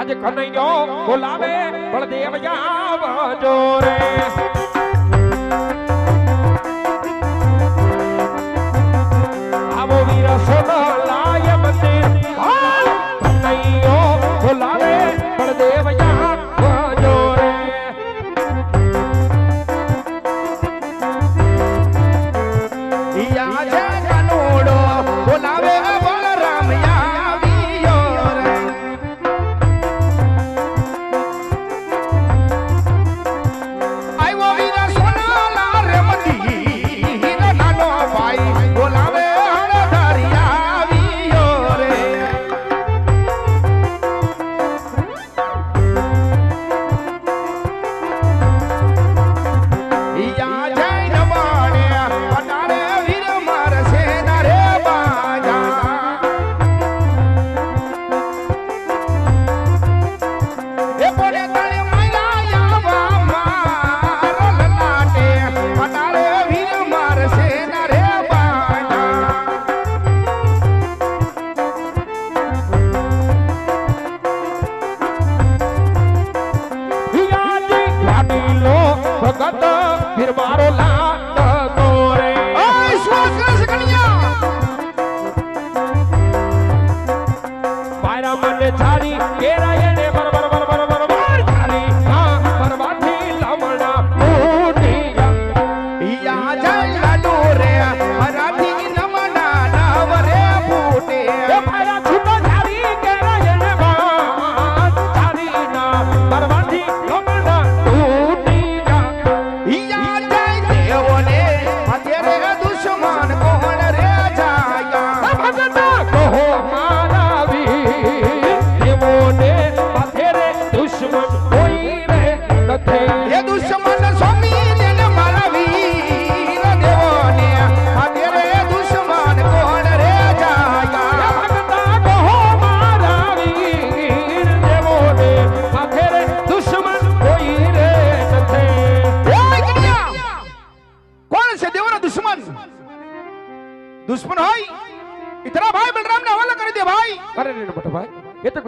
ਅਜ ਕਨਈਓ ਬੁਲਾਵੇ ਬਲਦੇਵ ਜਾਵਾ ਜੋਰੇ।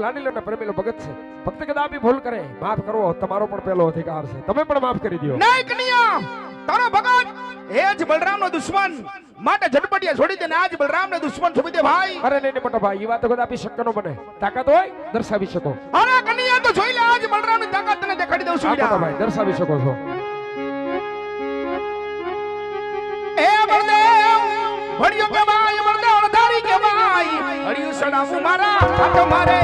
લાડી લો પ્રેમીલો ભગત છે. ભક્ત કદાપી ભૂલ કરે માફ કરવો તમારો પણ પહેલો અધિકાર છે. તમે પણ માફ કરી દો નહીં તારો ભગત એ જ બલરામનો દુશ્મન. માટે ઝટપટિયા છોડી દે આજ બલરામને દુશ્મન છોડી દે ભાઈ. અરે નહીં મોટા ભાઈ એ વાત કદાપી શક્ય નો બને. તાકાત હોય દર્શાવી શકો. અરે કનૈયા તો જોઈ લે આજ બલરામની તાકાત તને દેખાડી દઉં છું મોટા ભાઈ દર્શાવી શકો છો. એ બળદેવ ભણ્યો કે ભાઈ બળદેવ કહેવાય હરિયું સડાવું મારા હાથ મારે.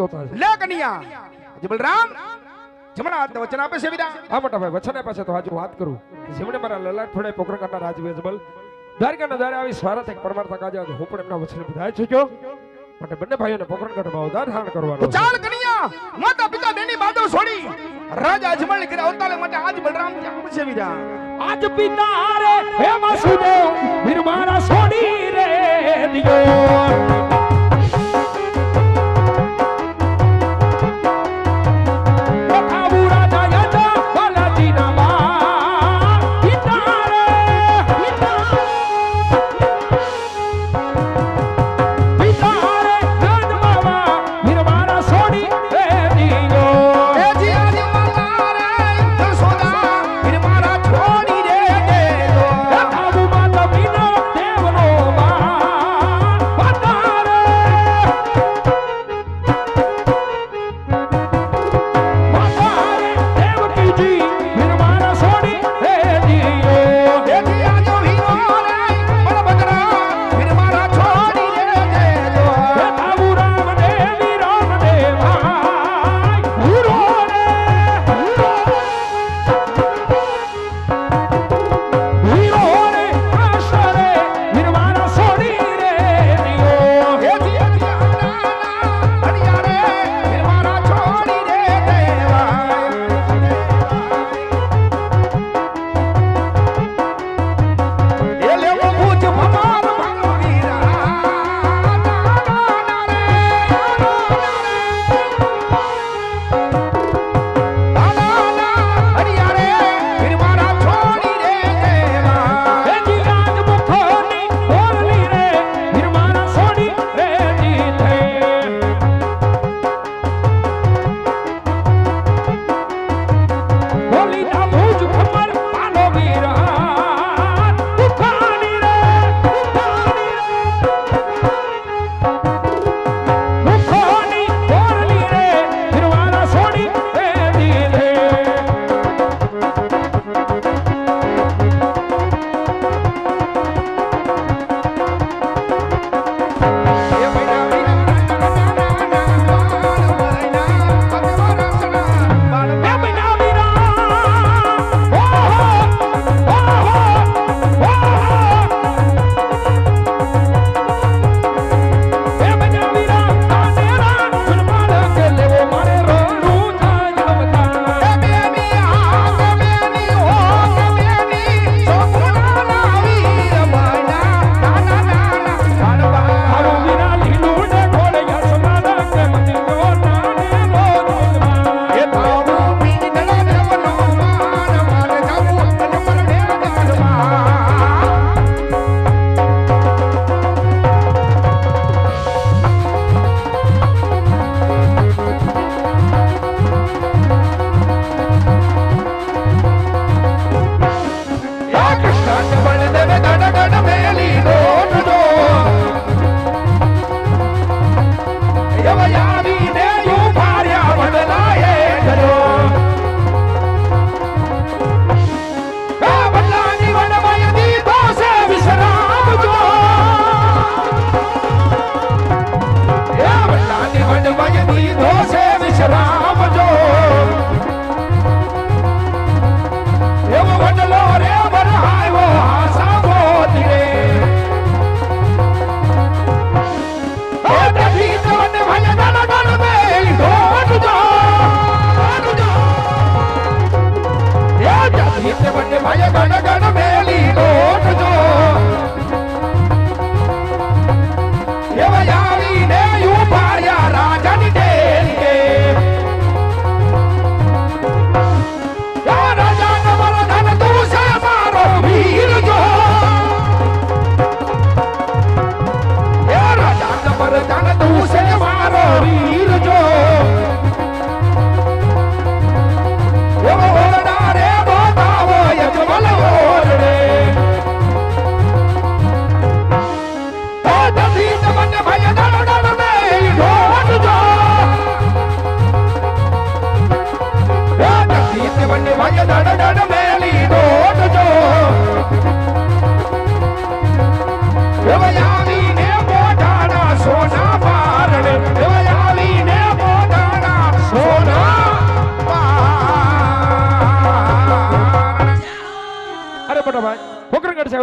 જોતા છે. લે કનિયા જે જમણા હાથને વચન આપે છે વિરા હા મોટા ભાઈ વચન આપે છે તો આજે વાત કરું. જેમણે મારા લલાટ ફોડે પોકર કરતા રાજવે દ્વારકા ના દ્વારે આવી સ્વારથ એક પરમાર્થ આજે હું પણ એમના વચન બધાય છું જો. માટે બંને ભાઈઓને પોકર કરતા ભાવ ધારણ કરવાનો ચાલ કનિયા માતા પિતા બેની બાદો છોડી. રાજ અજમલ કરે અવતાલે માટે આજ બલરામ જામ છે વિરા આજ પિતા રે હે માસુદેવ નિર્મારા છોડી રે દિયો.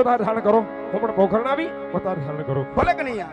તમે બહાર ધારણ કરો હું પણ મોખરણાવી વધારે ધારણ કરો ભલે કે નહીં